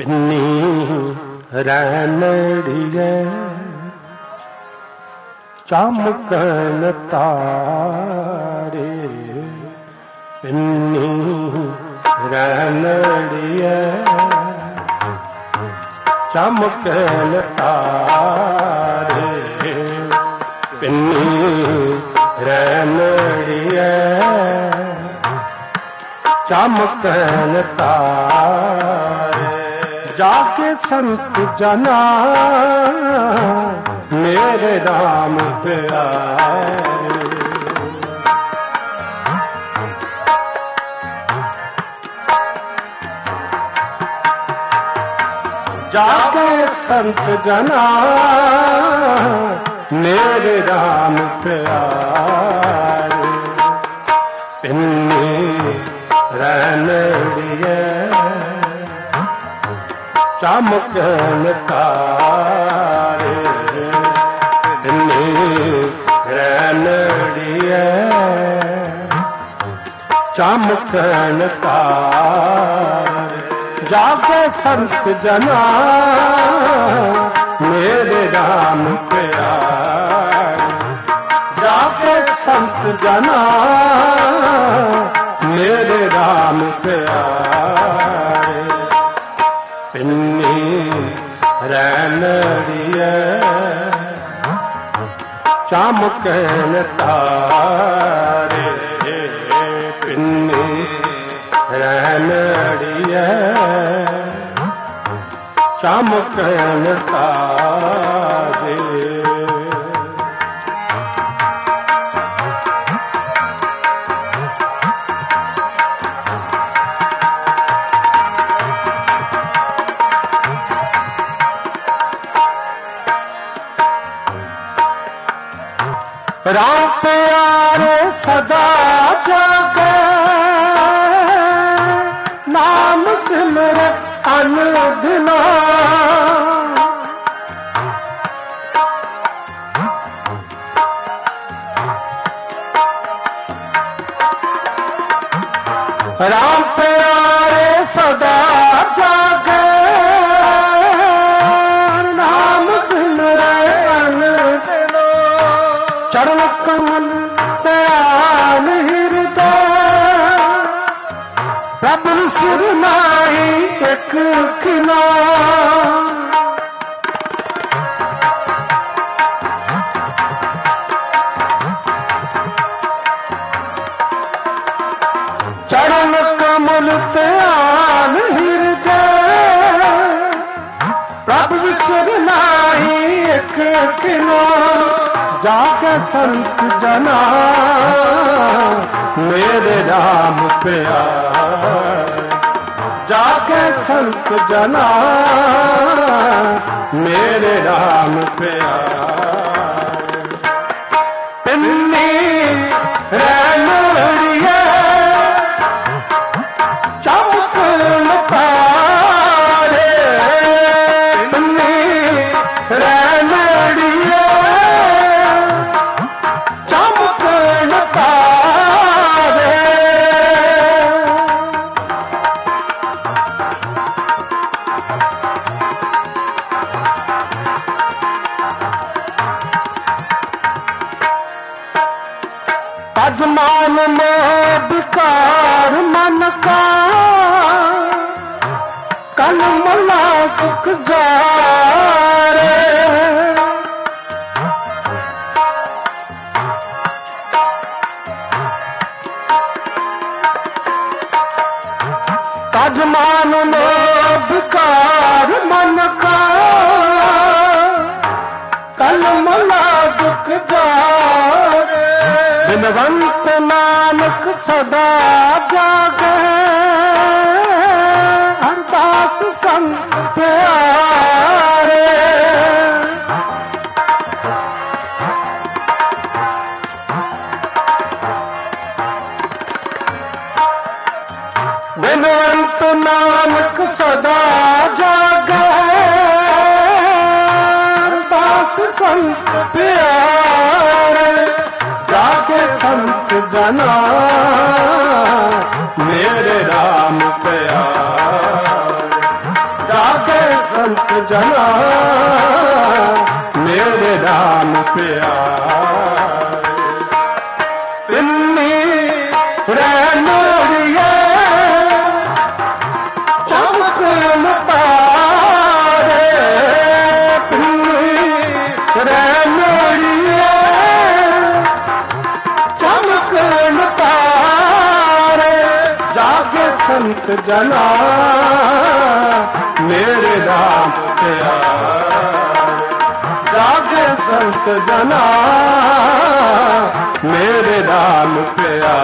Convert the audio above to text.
ਪਿੰਨੀ ਰਣੜੀਏ ਚਮਕਨ ਤਾਰੇ ਪਿੰਨੀ ਰਣੜੀਏ ਚਮਕਨ ਤਾਰੇ ਪਿੰਨੀ ਰਣੜੀਏ ਚਮਕਨ ਤਾਰੇ ਕੇ ਸੰਤ ਜਨਾ, ਮੇਰੇ ਰਾਮ ਪਿਆਰੇ। ਜਾ ਕੇ ਸੰਤ ਜਨਾ, ਮੇਰੇ ਰਾਮ ਪਿਆਰੇ। ਪਿੰਨੀ ਰਹਿਣ ਚਮਕਨ ਤਾਰੇ ਪਿੰਨੀ ਰਣੜੀਏ ਚਮਕਨ ਤਾਰੇ ਜਾ ਕੇ ਸੰਤ ਜਨਾ ਮੇਰੇ ਰਾਮ ਪਿਆਰੇ ਜਾ ਕੇ ਸੰਤ ਜਨਾ ਮੇਰੇ ਰਾਮ ਪਿਆਰੇ ਪਿੰਨੀ ਰਣੜੀਏ ਚਮਕਨ ਤਾਰੇ ਪਿੰਨੀ ਰਣੜੀਏ ਚਮਕਨ ਤਾਰੇ ਰਾਮ ਪਿਆਰੇ ਸਦਾ ਜਾਗੇ। ਨਾਮ ਸਿਮਰ ਅਨੁਦਨਾ ਰਾਮ ਪਿਆਰੇ ਸਦਾ ਜਾਗੇ। ਚਰਨ ਕਮਲ ਧਿਆਨ ਹਿਰਦਾ ਪ੍ਰਭੂ ਸਿਰ ਨਾਹੀ ਇੱਕ ਕਿਨਾ ਚਰਨ ਕਮਲ ਧਿਆਨ ਹਿਰਦਾ ਪ੍ਰਭ ਵਿਸਰ ਨਾਹੀ ਇੱਕ ਕਿਨਾ ਜਾ ਕੇ ਸੰਤ ਜਨਾ। ਮੇਰੇ ਰਾਮ ਪਿਆਰੇ ਜਾ ਕੇ ਸੰਤ ਜਨਾ। ਮੇਰੇ ਰਾਮ ਪਿਆਰੇ ਅਜਮਾਨ ਮੈਂ ਬਿਕਾਰ ਮਨ ਕਾ ਕਲ ਮਲਾ ਦੁਖ ਜਾਰੇ। ਅਜਮਾਨ ਮੈਂ ਬਿਕਾਰ ਮਨ ਕਾ ਕਲ ਮਲਾ ਦੁਖ ਜਾਰੇ। ਬਿਨਵੰਤ ਨਾਨਕ ਸਦਾ ਜਾਗੇ। ਅਰਦਾਸ ਸੰਤ ਪਿਆਰੇ। ਬਿਨਵੰਤ ਨਾਨਕ ਸਦਾ ਜਾਗੇ। ਅਰਦਾਸ ਸੰਤ ਪਿਆਰੇ। ਸੰਤ ਜਨਾ, ਮੇਰੇ ਰਾਮ ਪਿਆਰੇ। ਜਾ ਸੰਤ ਜਨਾ, ਮੇਰੇ ਰਾਮ ਪਿਆਰੇ। ਪਿੰਨੀ ਰਹਿ ਨੂਰੀਏ ਚਮਕ ਮਤਾ ਸੰਤ ਜਨਾ ਮੇਰੇ ਰਾਮ ਪਿਆਰੇ ਜਾਗੇ ਸੰਤ ਜਨਾ ਮੇਰੇ ਰਾਮ ਪਿਆਰੇ